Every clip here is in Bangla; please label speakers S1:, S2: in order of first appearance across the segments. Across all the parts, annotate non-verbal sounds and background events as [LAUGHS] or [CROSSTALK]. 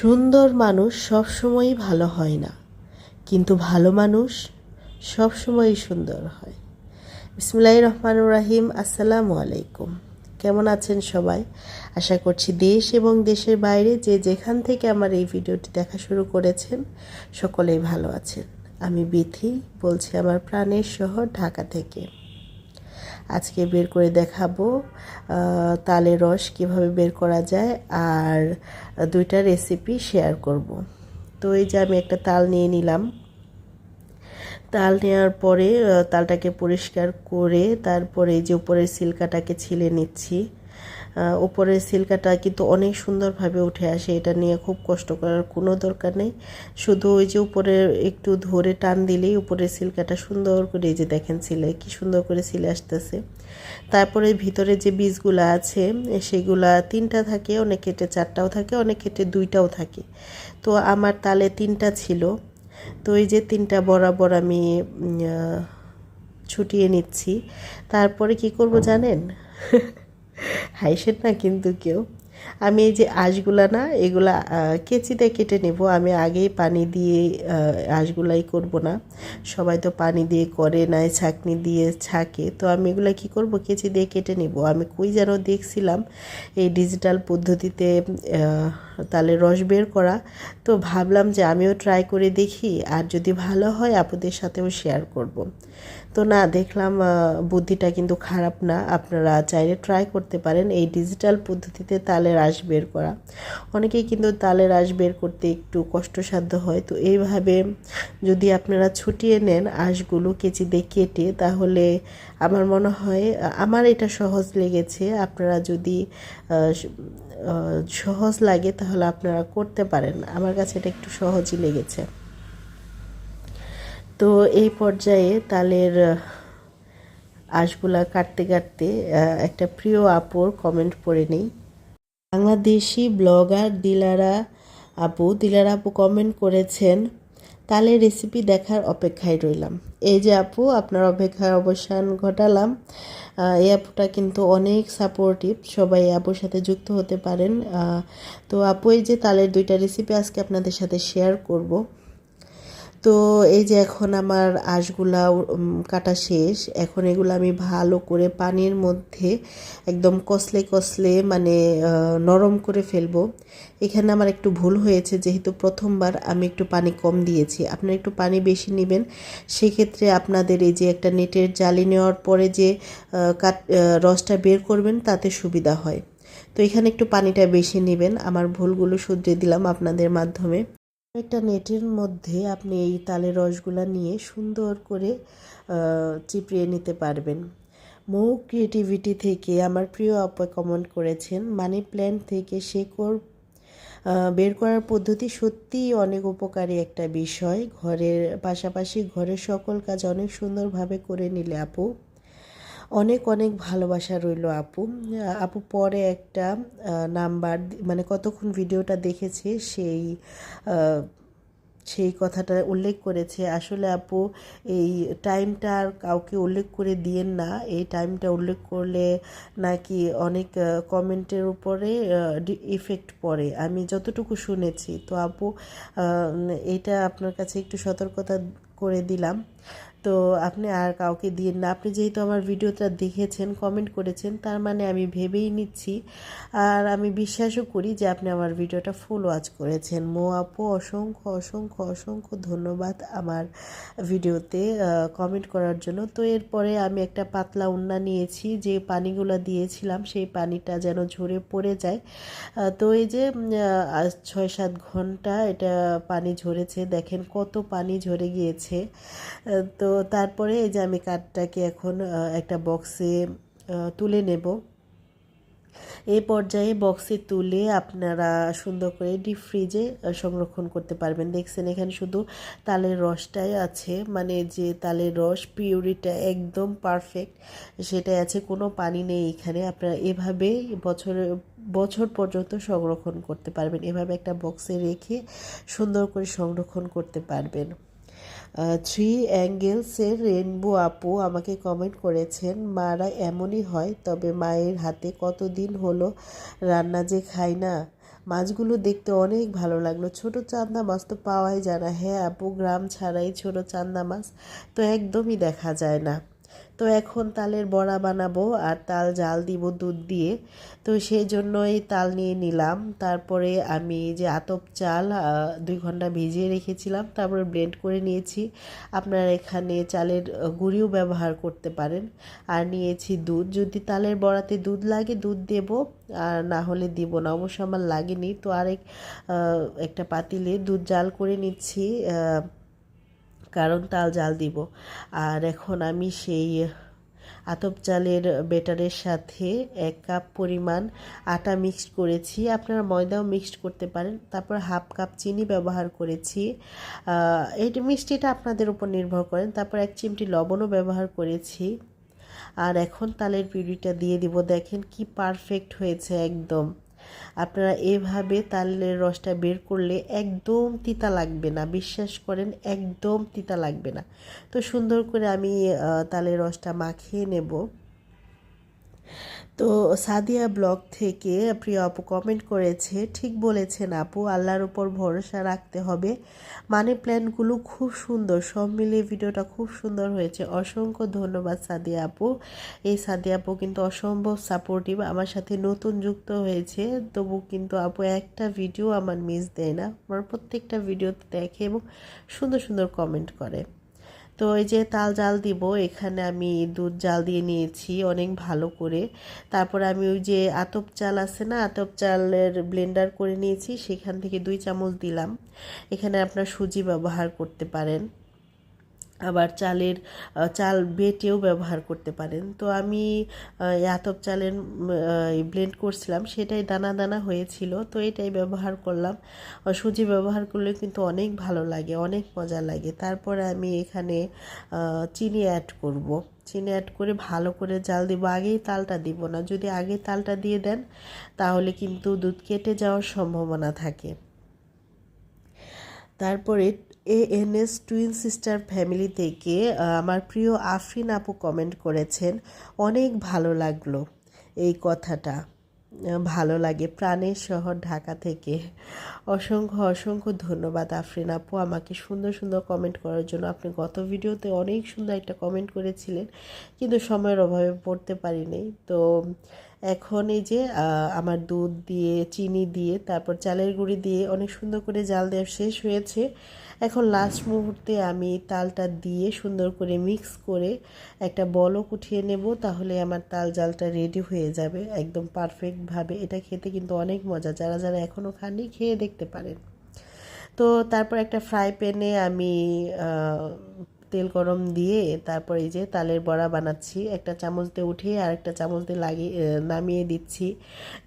S1: সুন্দর মানুষ সবসময়ই ভালো হয় না। কিন্তু ভালো মানুষ সবসময়ই সুন্দর হয়। বিসমুল্লাহ রহমানুর রাহিম, আসসালামু আলাইকুম। কেমন আছেন সবাই? আশা করছি দেশ এবং দেশের বাইরে যে যেখান থেকে আমার এই ভিডিওটি দেখা শুরু করেছেন, সকলেই ভালো আছেন। আমি বিথি, বলছি আমার প্রাণের শহর ঢাকা থেকে। আজকে বের করে দেখাবো তালে তালের রস কীভাবে বের করা যায় আর দুইটা রেসিপি শেয়ার করব। তো এই যে আমি একটা তাল নিয়ে নিলাম। তাল নেওয়ার পরে তালটাকে পরিষ্কার করে তারপরে এই যে উপরের সিল্কাটাকে ছিলে নিচ্ছি। উপরের সিল্কাটা কিন্তু অনেক সুন্দরভাবে উঠে আসে। এটা নিয়ে খুব কষ্ট করার কোনো দরকার নেই। শুধু ওই যে উপরে একটু ধরে টান দিলেই উপরের সিল্কাটা সুন্দর করে এই যে দেখেন ছিলে কি সুন্দর করে সিলে আসতেছে। তারপরে ভিতরে যে বীজগুলো আছে, সেগুলা তিনটা থাকে, অনেক ক্ষেত্রে চারটাও থাকে, অনেক ক্ষেত্রে দুইটাও থাকে। তো আমার তালে তিনটা ছিল। তো এই যে তিনটা বরাবর আমি ছুটিয়ে নিচ্ছি। তারপরে কি করব জানেন? [LAUGHS] হাইসেন না কিন্তু কেউ। আমি এই যে আঁশগুলা না, এগুলা কেচিতে কেটে নেব। আমি আগেই পানি দিয়ে আঁশগুলাই করব না। সবাই তো পানি দিয়ে করে নাই, ছাকনি দিয়ে ছাকে। তো আমি এগুলা কি করব? কেচি দিয়ে কেটে নেব। আমি কই যেন দেখছিলাম এই ডিজিটাল পদ্ধতিতে তাহলে রস বের করা। তো ভাবলাম যে আমিও ট্রাই করে দেখি। আর যদি ভালো হয়, আপুদের সাথেও শেয়ার করব। তো না, দেখলাম বুদ্ধিটা কিন্তু খারাপ না। আপনারা চাইলে ট্রাই করতে পারেন এই ডিজিটাল পদ্ধতিতে তালের আঁশ বের করা। অনেকেই কিন্তু তালের আঁশ বের করতে একটু কষ্টসাধ্য হয়। তো এইভাবে যদি আপনারা ছুটিয়ে নেন আঁশগুলো কেচি দিয়ে কেটে, তাহলে আমার মনে হয়, আমার এটা সহজ লেগেছে। আপনারা যদি সহজ লাগে, তাহলে আপনারা করতে পারেন। আমার কাছে এটা একটু সহজই লেগেছে। তো এই পর্যায়ে তালের আঁশগুলা কাটতে কাটতে একটা প্রিয় আপুর কমেন্ট পড়ে নেই। বাংলাদেশি ব্লগার দিলারা আপু দিলারা আপু কমেন্ট করেছেন তালে রেসিপি দেখার অপেক্ষায় রইলাম। এই যে আপু, আপনার অপেক্ষার অবসান ঘটালাম। এই আপুটা কিন্তু অনেক সাপোর্টিভ সবাই আপুর সাথে যুক্ত হতে পারেন। তো আপু, এই যে তালের দুইটা রেসিপি আজকে আপনাদের সাথে শেয়ার করব। তো এই যে এখন আমার আঁশগুলা কাটা শেষ। এখন এগুলো আমি ভালো করে পানির মধ্যে একদম কসলে কসলে মানে নরম করে ফেলব। এখানে আমার একটু ভুল হয়েছে, যেহেতু প্রথমবার আমি একটু পানি কম দিয়েছি। আপনারা একটু পানি বেশি নেবেন। সেক্ষেত্রে আপনাদের এই যে একটা নেটের জালি নেওয়ার পরে যে কাট রসটা বের করবেন, তাতে সুবিধা হয়। তো এখানে একটু পানিটা বেশি নেবেন। আমার ভুলগুলো শুধরে দিলাম আপনাদের মাধ্যমে। একটা নেটের মধ্যে আপনি এই তালের রসগুলা নিয়ে সুন্দর করে চিপড়িয়ে নিতে পারবেন। মৌ ক্রিয়েটিভিটি থেকে আমার প্রিয় আপা কমেন্ট করেছেন, মানি প্ল্যান্ট থেকে শেকড় বের করার পদ্ধতি সত্যিই অনেক উপকারী একটা বিষয়। ঘরের পাশাপাশি ঘরের সকল কাজ অনেক সুন্দরভাবে করে নিলে আপু। অনেক অনেক ভালোবাসা রইল আপু। আপু পরে একটা নাম্বার মানে কতক্ষণ ভিডিওটা দেখেছে সেই সেই কথাটা উল্লেখ করেছে। আসলে আপু, এই টাইমটা আর কাউকে উল্লেখ করে দিয়েন না। এই টাইমটা উল্লেখ করলে নাকি অনেক কমেন্টের উপরে ইফেক্ট পড়ে। আমি যতটুকু শুনেছি। তো আপু এটা আপনার কাছে একটু সতর্কতা করে দিলাম। তো আপনি আর কাউকে দিন না। আপনি যেহেতু আমার ভিডিওটা দেখেছেন কমেন্ট করেছেন, তার মানে আমি ভেবেই নিচ্ছি। আর আমি বিশ্বাসও করি যে আপনি আমার ভিডিওটা ফুল ওয়াচ করেছেন। মো আপু, অসংখ্য অসংখ্য অসংখ্য ধন্যবাদ আমার ভিডিওতে কমেন্ট করার জন্য। তো এরপরে আমি একটা পাতলা উন্না নিয়েছি, যে পানিগুলো দিয়েছিলাম, সেই পানিটা যেন ঝরে পড়ে যায়। তো এই যে ছয় সাত ঘণ্টা এটা পানি ঝরেছে, দেখেন কত পানি ঝরে গিয়েছে। তো তারপরে এই যে আমি কাঠটাকে এখন একটা বক্সে তুলে নেব। এই পর্যায়ে বক্সে তুলে আপনারা সুন্দর করে ডিপ ফ্রিজে সংরক্ষণ করতে পারবেন। দেখছেন এখানে শুধু তালের রসটাই আছে মানে যে তালের রস পিউরিটা একদম পারফেক্ট সেটাই আছে, কোনো পানি নেই এখানে। আপনারা এভাবে বছরে, বছর পর্যন্ত সংরক্ষণ করতে পারবেন। এভাবে একটা বক্সে রেখে সুন্দর করে সংরক্ষণ করতে পারবেন। থ্রি অ্যাঙ্গেলসের রেনবো আপু আমাকে কমেন্ট করেছেন, মারা এমনই হয়, তবে মায়ের হাতে কতদিন হলো রান্না যে খাই না? মাছগুলো দেখতে অনেক ভালো লাগল। ছোট চান্দা মাছ তো পাওয়াই যায় না। হ্যাঁ আপু, গ্রাম ছাড়াই ছোট চান্দা মাছ তো একদমই দেখা যায় না। তো এখন তালের বড়া বানাবো আর তাল জাল দিব দুধ দিয়ে। তো সেই জন্যই তাল নিয়ে নিলাম। তারপরে আমি যে আতপ চাল দুই ঘণ্টা ভিজিয়ে রেখেছিলাম, তারপরে ব্লেন্ড করে নিয়েছি। আপনারা এখানে চালের গুঁড়িও ব্যবহার করতে পারেন। আর নিয়েছি দুধ। যদি তালের বড়াতে দুধ লাগে, দুধ দেব। আর না হলে দিব না, অবশ্য আমার লাগেনি। তো আরেক একটা পাতিলে দুধ জাল করে নিচ্ছি কারণ তাল জাল দিব। আর এখন আমি সেই আতপ চালের বেটারের সাথে এক কাপ পরিমাণ আটা মিক্সড করেছি। আপনারা ময়দাও মিক্সড করতে পারেন। তারপর হাফ কাপ চিনি ব্যবহার করেছি। এই মিষ্টিটা আপনাদের উপর নির্ভর করেন তারপর এক চিমটি লবণও ব্যবহার করেছি। আর এখন তালের পিউরিটা দিয়ে দিব। দেখেন কি পারফেক্ট হয়েছে একদম। আপনারা এভাবে তালের রসটা বের করলে একদম তিতা লাগবে না। বিশ্বাস করেন, একদম তিতা লাগবে না। তো সুন্দর করে আমি তালের রসটা মাখিয়ে নেব। তো সাদিয়া ব্লগ থেকে প্রিয় আপু কমেন্ট করেছে, ঠিক বলেছেন আপু, আল্লাহর উপর ভরসা রাখতে হবে। মানি প্ল্যানগুলো খুব সুন্দর, সব মিলিয়ে ভিডিওটা খুব সুন্দর হয়েছে। অসংখ্য ধন্যবাদ সাদিয়া আপু। এই সাদিয়া আপু কিন্তু অসম্ভব সাপোর্টিভ আমার সাথে নতুন যুক্ত হয়েছে। তবু কিন্তু আপু একটা ভিডিও আমার মিস দেয় না। আমার প্রত্যেকটা ভিডিওতে দেখে এবং সুন্দর সুন্দর কমেন্ট করে। তো এই যে তাল জাল দিব, এখানে আমি দুধ জাল দিয়ে নিয়েছি অনেক ভালো করে। তারপর আমি ওই যে আতপ চাল আছে না, আতপ চালের ব্লেন্ডার করে নিয়েছি, সেখান থেকে দুই চামচ দিলাম। এখানে আপনার সুজি ব্যবহার করতে পারেন। আবার চালের চাল বেটেও ব্যবহার করতে পারেন। তো আমি আতপ চালের ব্লেন্ড করছিলাম, সেটাই দানা দানা হয়েছিল, তো এটাই ব্যবহার করলাম। সুজি ব্যবহার করলে কিন্তু অনেক ভালো লাগে, অনেক মজা লাগে। তারপরে আমি এখানে চিনি অ্যাড করব। চিনি অ্যাড করে ভালো করে জাল দিব, আগেই তালটা দিব না। যদি আগে তালটা দিয়ে দেন, তাহলে কিন্তু দুধ কেটে যাওয়ার সম্ভাবনা থাকে। তারপরে A N S twin sister family থেকে আমার প্রিয় আফরিন আপু কমেন্ট করেছেন, অনেক ভালো লাগল এই কথাটা। ভালো লাগে প্রাণের শহর ঢাকা থেকে। অসংখ্য অসংখ্য ধন্যবাদ আফরিন আপু আমাকে সুন্দর সুন্দর কমেন্ট করার জন্য। আপনি গত ভিডিওতে অনেক সুন্দর একটা কমেন্ট করেছিলেন, কিন্তু সময়ের অভাবে পড়তে পারিনি। তো এখন এই যে আমার দুধ দিয়ে, চিনি দিয়ে, তারপর চালের গুঁড়ি দিয়ে অনেক সুন্দর করে জাল দেওয়া শেষ হয়েছে। এখন লাস্ট মুহূর্তে আমি তালটা দিয়ে সুন্দর করে মিক্স করে একটা বলক উঠিয়ে নেব, তাহলে আমার তাল জালটা রেডি হয়ে যাবে একদম পারফেক্টভাবে এটা খেতে কিন্তু অনেক মজা, যারা যারা এখনও খাননি খেয়ে দেখতে পারেন। তো তারপর একটা ফ্রাই প্যানে আমি তেল গরম দিয়ে তারপর এই যে তালের বড়া বানাচ্ছি। একটা চামচ দিয়ে উঠিয়ে আর একটা চামচ দিয়ে লাগিয়ে নামিয়ে দিচ্ছি।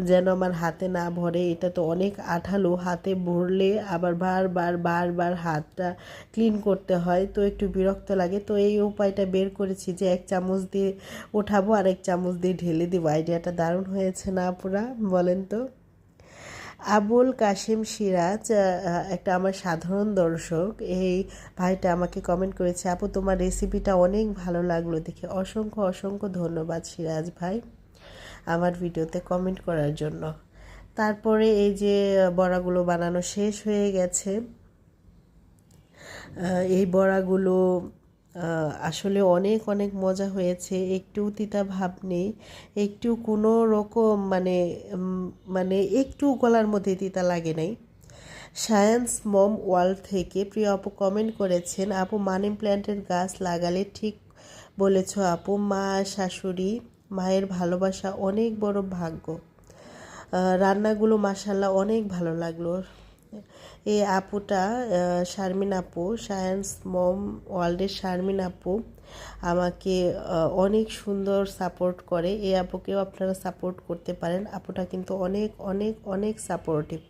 S1: যেন আমার হাতে না ভরে, এটা তো অনেক আঠালো, হাতে ভরলে আবার বারবার বারবার হাতটা ক্লিন করতে হয়। তো একটু বিরক্ত লাগে। তো এই উপায়টা বের করেছি যে এক চামচ দিয়ে ওঠাবো আর এক চামচ দিয়ে ঢেলে দেবো। আইডিয়াটা দারুণ হয়েছে না পুরা, বলেন তো। আবুল কাশিম সিরাজ একটা আমার সাধারণ দর্শক। এই ভাইটা আমাকে কমেন্ট করেছে, আপু, তোমার রেসিপিটা অনেক ভালো লাগল দেখে। অসংখ্য অসংখ্য ধন্যবাদ সিরাজ ভাই আমার ভিডিওতে কমেন্ট করার জন্য। তারপরে এই যে বড়াগুলো বানানো শেষ হয়ে গেছে। এই বড়াগুলো আসলে অনেক অনেক মজা হয়েছে। একটু তিতা ভাব নেই। একটু কোনো রকম মানে মানে একটু গলার মধ্যে তিতা লাগে নাই। সায়েন্স মম ওয়ার্ল্ড থেকে প্রিয় আপু কমেন্ট করেছেন, আপু মানি প্ল্যান্টের গাছ লাগালে ঠিক বলেছ আপু। মা, শাশুড়ি, মায়ের ভালোবাসা অনেক বড় ভাগ্য। রান্নাগুলো মাসাল্লাহ অনেক ভালো লাগল। এই আপুটা শারমিন আপু, সায়েন্স মম ওয়ার্ল্ডের শারমিন আপু আমাকে অনেক সুন্দর সাপোর্ট করে। এই আপুকেও আপনারা সাপোর্ট করতে পারেন। আপুটা কিন্তু অনেক অনেক অনেক সাপোর্টিভ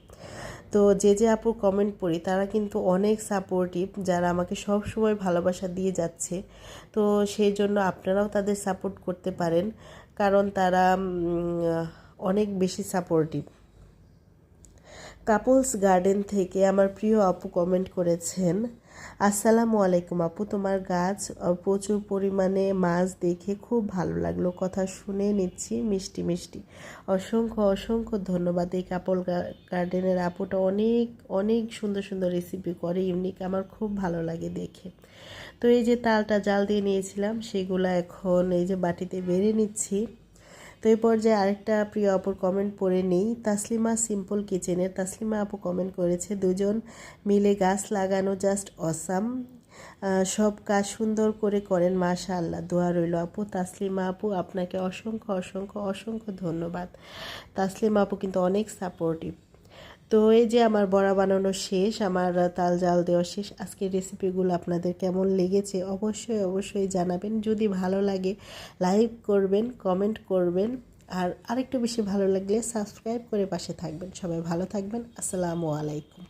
S1: তো যে যে আপু কমেন্ট পড়ি, তারা কিন্তু অনেক সাপোর্টিভ যারা আমাকে সব সময় ভালোবাসা দিয়ে যাচ্ছে। তো সেই জন্য আপনারাও তাদের সাপোর্ট করতে পারেন, কারণ তারা অনেক বেশি সাপোর্টিভ কাপলস গার্ডেন থেকে আমার প্রিয় আপু কমেন্ট করেছেন, আসসালামু আলাইকুম আপু, তোমার গাছ প্রচুর পরিমাণে মাছ দেখে খুব ভালো লাগল। কথা শুনে নিচ্ছি, মিষ্টি মিষ্টি। অসংখ্য অসংখ্য ধন্যবাদ এই কাপল গার্ডেনের আপুটা। অনেক অনেক সুন্দর সুন্দর রেসিপি করে ইউনিক আমার খুব ভালো লাগে দেখে। তো এই যে তালটা জাল দিয়ে নিয়েছিলাম, সেগুলো এখন এই যে বাটিতে বেড়ে নিচ্ছি। তো এই পর্যায়ে আরেকটা প্রিয় অপর কমেন্ট পড়ে নেই। তাসলিমা সিম্পল কিচেনের তাসলিমা আপু কমেন্ট করেছে, দুজন মিলে গাছ লাগানো জাস্ট অসাম সব কাজ সুন্দর করে করেন মাশা আল্লাহ দোয়া রইল আপু। তাসলিমা আপু, আপনাকে অসংখ্য অসংখ্য অসংখ্য ধন্যবাদ। তাসলিমা আপু কিন্তু অনেক সাপোর্টিভ তো এই যে আমার বড়া বানানো শেষ, আমার তাল জাল দেওয়া শেষ, আজকের রেসিপিগুলো আপনাদের কেমন লেগেছে অবশ্যই অবশ্যই জানাবেন। যদি ভালো লাগে লাইক করবেন কমেন্ট করবেন। আর আরেকটু বেশি ভালো লাগলে সাবস্ক্রাইব করে পাশে থাকবেন। সবাই ভালো থাকবেন। আসসালামু আলাইকুম।